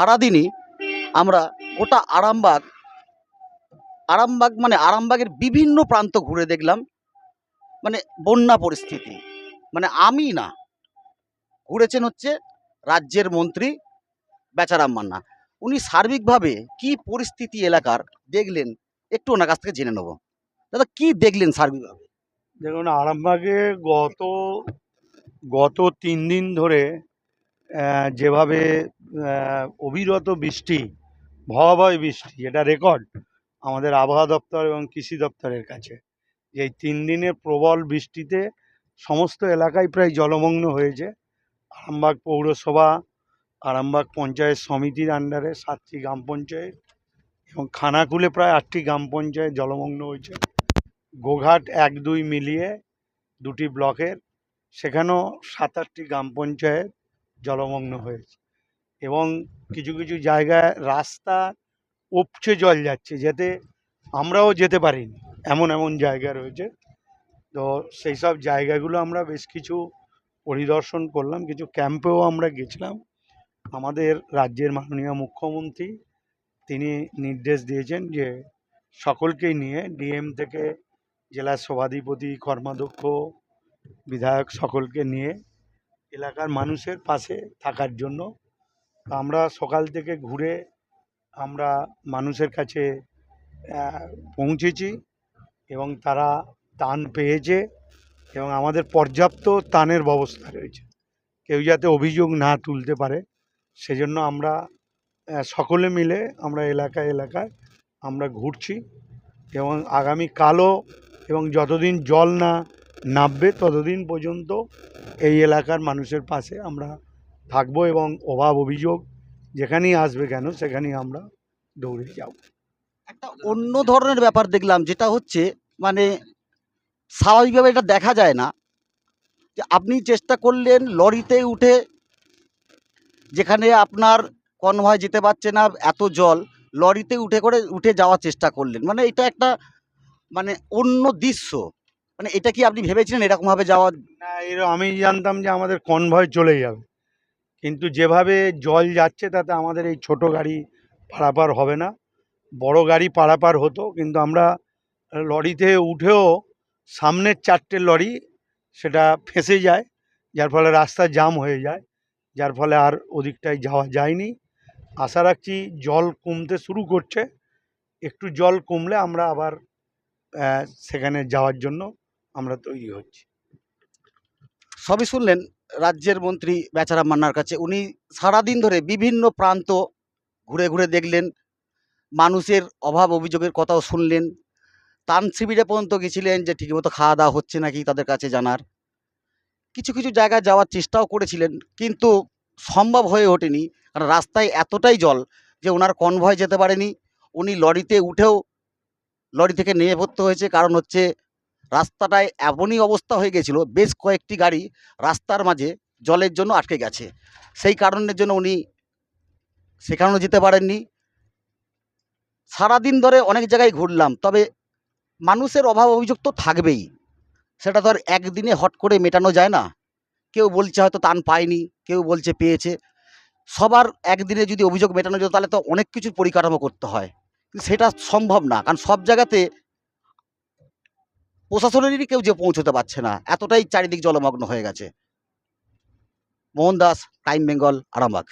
সারাদিনই আমরা গোটা আরামবাগ আরামবাগ মানে আরামবাগের বিভিন্ন প্রান্ত ঘুরে দেখলাম। মানে বন্যা পরিস্থিতি। মানে আমি না, ঘুরেছেন হচ্ছে রাজ্যের মন্ত্রী বেচারাম মান্না। উনি সার্বিকভাবে কি পরিস্থিতি এলাকার দেখলেন, একটু ওনার কাছ থেকে জেনে নেব। দাদা, কি দেখলেন সার্বিকভাবে? দেখুন, আরামবাগে গত গত তিন দিন ধরে যেভাবে অবিরত বৃষ্টি, ভয়াবহ বৃষ্টি, এটা রেকর্ড আমাদের আবহাওয়া দপ্তর এবং কৃষি দপ্তরের কাছে। যে এই তিন দিনের প্রবল বৃষ্টিতে সমস্ত এলাকায় প্রায় জলমগ্ন হয়েছে। আরামবাগ পৌরসভা, আরামবাগ পঞ্চায়েত সমিতির আন্ডারে সাতটি গ্রাম পঞ্চায়েত এবং খানাকুলে প্রায় আটটি গ্রাম পঞ্চায়েত জলমগ্ন হয়েছে। গোঘাট এক দুই মিলিয়ে দুটি ব্লকের, সেখানেও সাত আটটি গ্রাম পঞ্চায়েত জলমগ্ন হয়েছে। এবং কিছু কিছু জায়গায় রাস্তা উপচে জল যাচ্ছে যাতে আমরাও যেতে পারিনি। এমন এমন জায়গা রয়েছে। তো সেই সব জায়গাগুলো আমরা বেশ কিছু পরিদর্শন করলাম, কিছু ক্যাম্পেও আমরা গেছিলাম। আমাদের রাজ্যের মাননীয় মুখ্যমন্ত্রী, তিনি নির্দেশ দিয়েছেন যে সকলকেই নিয়ে ডিএম থেকে জেলার সভাধিপতি, কর্মাধ্যক্ষ, বিধায়ক সকলকে নিয়ে এলাকার মানুষের পাশে থাকার জন্য আমরা সকাল থেকে ঘুরে আমরা মানুষের কাছে পৌঁছেছি এবং তারা ত্রাণ পেয়েছে এবং আমাদের পর্যাপ্ত ত্রাণের ব্যবস্থা রয়েছে। কেউ যাতে অভিযোগ না তুলতে পারে, সেজন্য আমরা সকলে মিলে আমরা এলাকায় এলাকায় আমরা ঘুরছি এবং আগামী কালও এবং যতদিন জল না নামবে ততদিন পর্যন্ত এই এলাকার মানুষের পাশে আমরা থাকব এবং অভাব অভিযোগ যেখানেই আসবে কেন সেখানেই আমরা দৌড়ে যাব। একটা অন্য ধরনের ব্যাপার দেখলাম যেটা হচ্ছে মানে স্বাভাবিকভাবে এটা দেখা যায় না। যে আপনি চেষ্টা করলেন লরিতে উঠে যেখানে আপনার কনভয় যেতে পারছে না এত জল লরিতে উঠে করে উঠে যাওয়ার চেষ্টা করলেন। মানে এটা একটা মানে অন্য দৃশ্য। মানে এটা কি আপনি ভেবেছিলেন এরকমভাবে যাওয়া? না এর আমি জানতাম যে আমাদের কনভয় চলে যাবে। কিন্তু যেভাবে জল যাচ্ছে তাতে আমাদের এই ছোট গাড়ি পারাপার হবে না। বড় গাড়ি পারাপার হতো, কিন্তু আমরা লরিতে উঠেও সামনের চারটে লরি সেটা ফেঁসে যায়, যার ফলে রাস্তা জাম হয়ে যায়, যার ফলে আর ওদিকটায় যাওয়া যায়নি। আশা রাখছি জল কমতে শুরু করছে, একটু জল কমলে আমরা আবার সেখানে যাওয়ার জন্য আমরা তৈরি হচ্ছি। সবই শুনলেন রাজ্যের মন্ত্রী বেচারাম মান্নার কাছে, উনি সারাদিন ধরে বিভিন্ন প্রান্ত ঘুরে ঘুরে দেখলেন, মানুষের অভাব অভিযোগের কথাও শুনলেন তান শিবিরে পর্যন্ত গেছিলেন যে ঠিকমতো খাওয়া দাওয়া হচ্ছে নাকি তাদের কাছে জানার। কিছু কিছু জায়গায় যাওয়ার চেষ্টাও করেছিলেন, কিন্তু সম্ভব হয়ে ওঠেনি, কারণ রাস্তায় এতটাই জল যে ওনার কনভয় যেতে পারেনি। উনি লরিতে উঠেও লরি থেকে নেমে পড়তে হয়েছে, কারণ হচ্ছে রাস্তাটায় এমনই অবস্থা হয়ে গেছিল, বেশ কয়েকটি গাড়ি রাস্তার মাঝে জলের জন্য আটকে গেছে। সেই কারণের জন্য উনি সেখানেও যেতে পারেননি। সারাদিন ধরে অনেক জায়গায় ঘুরলাম, তবে মানুষের অভাব অভিযোগ তো থাকবেই। সেটা আর একদিনে হট করে মেটানো যায় না। কেউ বলছে হয়তো তান পায়নি, কেউ বলছে পেয়েছে। সবার একদিনে যদি অভিযোগ মেটানো যেত, তাহলে তো অনেক কিছুর পরিকাঠামো করতে হয়। সেটা সম্ভব না, কারণ সব জায়গাতে প্রশাসনেরই কেউ যে পৌঁছতে পারছে না, এতটাই চারিদিক জলমগ্ন হয়ে গেছে। মোহনদাস টাইম বেঙ্গল আরামবাগ